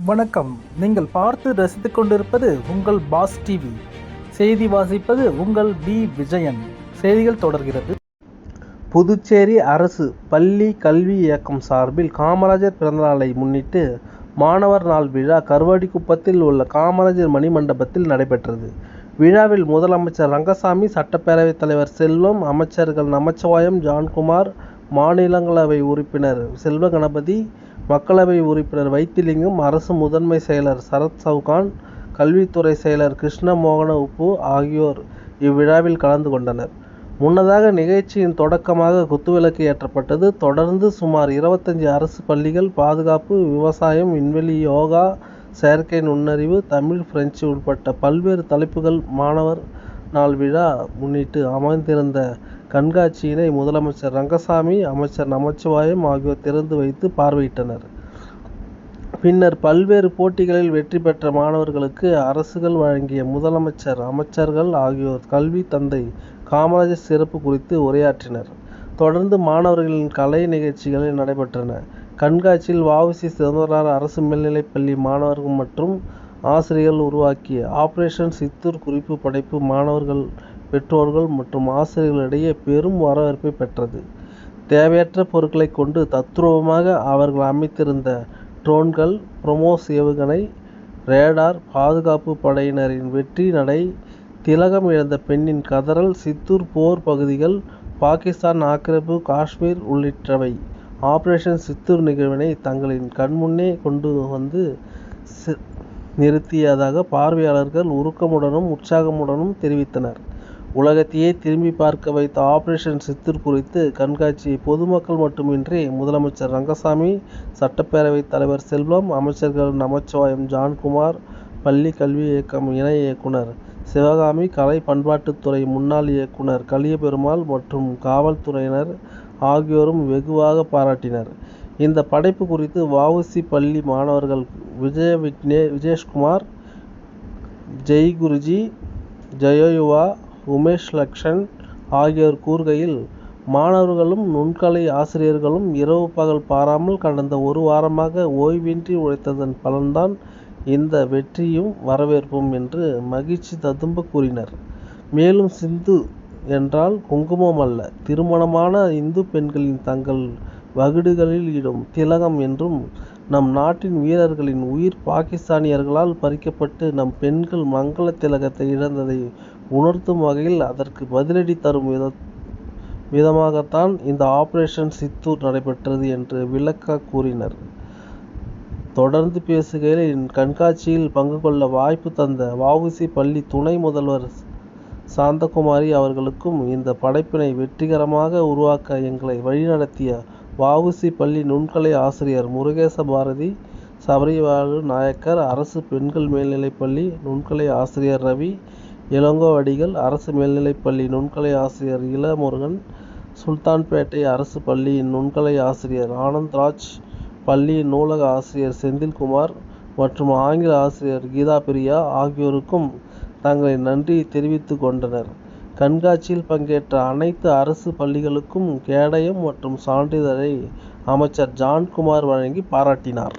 வணக்கம். நீங்கள் பார்த்து ரசித்துக் கொண்டிருப்பது உங்கள் பாஸ் டிவி. செய்தி வாசிப்பது உங்கள் பி. விஜயன். செய்திகள் தொடர்கிறது. புதுச்சேரி அரசு பள்ளி கல்வி இயக்கம் சார்பில் காமராஜர் பிறந்தநாளை முன்னிட்டு மாணவர் நாள் விழா கருவாடிக்குப்பத்தில் உள்ள காமராஜர் மணிமண்டபத்தில் நடைபெற்றது. விழாவில் முதலமைச்சர் ரங்கசாமி சட்டப்பேரவைத் தலைவர் செல்வம் அமைச்சர்கள் நமச்சிவாயம் ஜான்குமார் மாநிலங்களவை உறுப்பினர் செல்வகணபதி மக்களவை உறுப்பினர் வைத்திலிங்கம் அரசு முதன்மை செயலர் சரத் சவுகான் கல்வித்துறை செயலர் கிருஷ்ணமோகன உப்பு ஆகியோர் இவ்விழாவில் கலந்து கொண்டனர். முன்னதாக நிகழ்ச்சியின் தொடக்கமாக குத்துவிளக்கு ஏற்றப்பட்டது. தொடர்ந்து சுமார் இருபத்தஞ்சு அரசு பள்ளிகள் பாதுகாப்பு விவசாயம் விண்வெளி யோகா செயற்கை நுண்ணறிவு தமிழ் பிரெஞ்சு உட்பட்ட பல்வேறு தலைப்புகள் மாணவர் நாள் விழா முன்னிட்டு அமைந்திருந்த கண்காட்சியினை முதலமைச்சர் ரங்கசாமி அமைச்சர் நமச்சிவாயம் ஆகியோர் திறந்து வைத்து பார்வையிட்டனர். பின்னர் பல்வேறு போட்டிகளில் வெற்றி பெற்ற மாணவர்களுக்கு அரசுகள் வழங்கிய முதலமைச்சர் அமைச்சர்கள் ஆகியோர் கல்வி தந்தை காமராஜர் சிறப்பு குறித்து உரையாற்றினர். தொடர்ந்து மாணவர்களின் கலை நிகழ்ச்சிகள் நடைபெற்றன. கண்காட்சியில் வஉசி சிதம்பரனார் அரசு மேல்நிலைப்பள்ளி மாணவர்கள் மற்றும் ஆசிரியர்கள் உருவாக்கிய ஆபரேஷன் சித்தூர் குறிப்பு படைப்பு மாணவர்கள் பெற்றோர்கள் மற்றும் ஆசிரியர்களிடையே பெரும் வரவேற்பை பெற்றது. தேவையற்ற பொருட்களை கொண்டு தத்ரூபமாக அவர்கள் அமைத்திருந்த ட்ரோன்கள் பிரமோஸ் ஏவுகணை ரேடார் பாதுகாப்பு படையினரின் வெற்றி நடை திலகம் இழந்த பெண்ணின் கதறல் சித்தூர் போர் பகுதிகள் பாகிஸ்தான் ஆக்கிரமிப்பு காஷ்மீர் உள்ளிட்டவை. ஆபரேஷன் சித்தூர் நிகழ்வினை தங்களின் கண்முன்னே கொண்டு வந்து நிறுத்தியதாக பார்வையாளர்கள் உருக்கமுடனும் உற்சாகமுடனும் தெரிவித்தனர். உலகத்தையே திரும்பி பார்க்க வைத்த ஆபரேஷன் சித்தூர் குறித்து கண்காட்சியை பொதுமக்கள் மட்டுமின்றி முதலமைச்சர் ரங்கசாமி சட்டப்பேரவைத் தலைவர் செல்வம் அமைச்சர்கள் நமச்சிவாயம் ஜான்குமார் பள்ளி கல்வி இயக்கம் இணை இயக்குனர் சிவகாமி கலை பண்பாட்டுத்துறை முன்னாள் இயக்குனர் கலியபெருமாள் மற்றும் காவல்துறையினர் ஆகியோரும் வெகுவாக பாராட்டினர். இந்த படைப்பு குறித்து வஉசி பள்ளி மாணவர்கள் விஜய விக்னே விஜேஷ்குமார் ஜெய்குருஜி ஜெயயுவா உமேஷ் லக்ஷன் ஆகியோர் கூறுகையில் மாணவர்களும் நுண்கலை ஆசிரியர்களும் இரவு பகல் பாராமல் கடந்த ஒரு வாரமாக ஓய்வின்றி உழைத்ததன் பலன்தான் இந்த வெற்றியும் வரவேற்பும் என்று மகிழ்ச்சி ததும்ப கூறினர். மேலும் சிந்து என்றால் குங்குமம் அல்ல திருமணமான இந்து பெண்களின் தங்கள் வகிடுகளில் இடும் திலகம் என்றும் நம் நாட்டின் வீரர்களின் உயிர் பாகிஸ்தானியர்களால் பறிக்கப்பட்டு நம் பெண்கள் மங்கள திலகத்தை இழந்ததை உணர்த்தும் வகையில் அதற்கு பதிலடி தரும் வித விதமாகத்தான் இந்த ஆபரேஷன் சித்தூர் நடைபெற்றது என்று விளக்க கூறினர். தொடர்ந்து பேசுகையில் இக்கண்காட்சியில் பங்கு கொள்ள வாய்ப்பு தந்த வஉசி பள்ளி துணை முதல்வர் சாந்தகுமாரி அவர்களுக்கும் இந்த படைப்பினை வெற்றிகரமாக உருவாக்க எங்களை வழிநடத்திய வஉசி பள்ளி நுண்கலை ஆசிரியர் முருகேச பாரதி சபரிவாலு நாயக்கர் அரசு பெண்கள் மேல்நிலைப்பள்ளி நுண்கலை ஆசிரியர் ரவி இளங்கோவடிகள் அரசு மேல்நிலைப்பள்ளி நுண்கலை ஆசிரியர் இளமுருகன் சுல்தான்பேட்டை அரசு பள்ளியின் நுண்கலை ஆசிரியர் ஆனந்த்ராஜ் பள்ளியின் நூலக ஆசிரியர் செந்தில்குமார் மற்றும் ஆங்கில ஆசிரியர் கீதா பிரியா ஆகியோருக்கும் தங்களின் நன்றியை தெரிவித்து கொண்டனர். கண்காட்சியில் பங்கேற்ற அனைத்து அரசு பள்ளிகளுக்கும் கேடயம் மற்றும் சான்றிதழை அமைச்சர் ஜான்குமார் வழங்கி பாராட்டினார்.